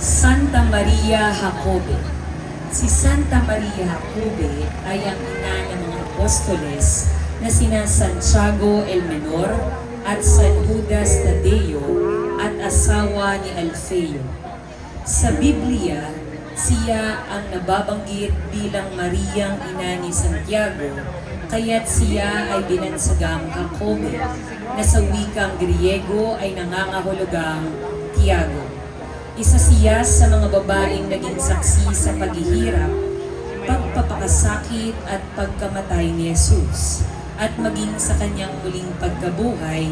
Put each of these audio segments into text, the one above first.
Santa Maria Jacobe. Si Santa Maria Jacobe ay ang ina ng mga apostoles na sina Santiago el Menor at San Judas Tadeo at asawa ni Alfeo. Sa Biblia, siya ang nababanggit bilang Mariang ina ni Santiago, kaya't siya ay binansagang Jacobe, na sa wikang Griego ay nangangahulugang Tiago. Isa siya sa mga babaeng naging saksi sa paghihirap, pagpapakasakit at pagkamatay ni Jesus, at maging sa kanyang muling pagkabuhay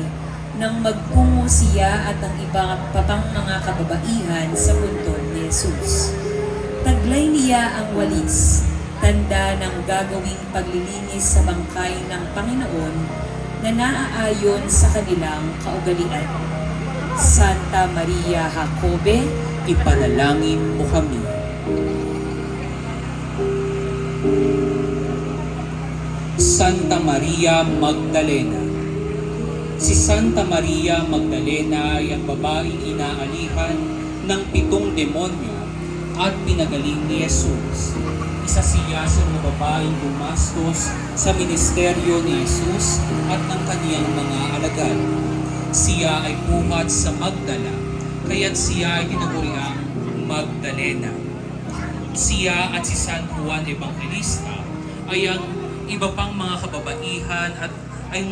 nang magkungo siya at ang iba pa pang mga kababaihan sa puntod ni Jesus. Taglay niya ang walis, tanda ng gagawing paglilinis sa bangkay ng Panginoon na naaayon sa kanilang kaugalian. Santa Maria Jacobe, ipanalangin mo kami. Santa Maria Magdalena Si Santa Maria Magdalena ay ang babaeng inaalihan ng pitong demonyo at pinagaling ni Jesus. Isa siya sa mga babaeng gumastos sa ministeryo ni Jesus at ng kaniyang mga alagad. Siya ay pumat sa Magdala, kaya't siya ay tinaguriang Magdalena. Siya at si San Juan Evangelista ay ang iba pang mga kababaihan at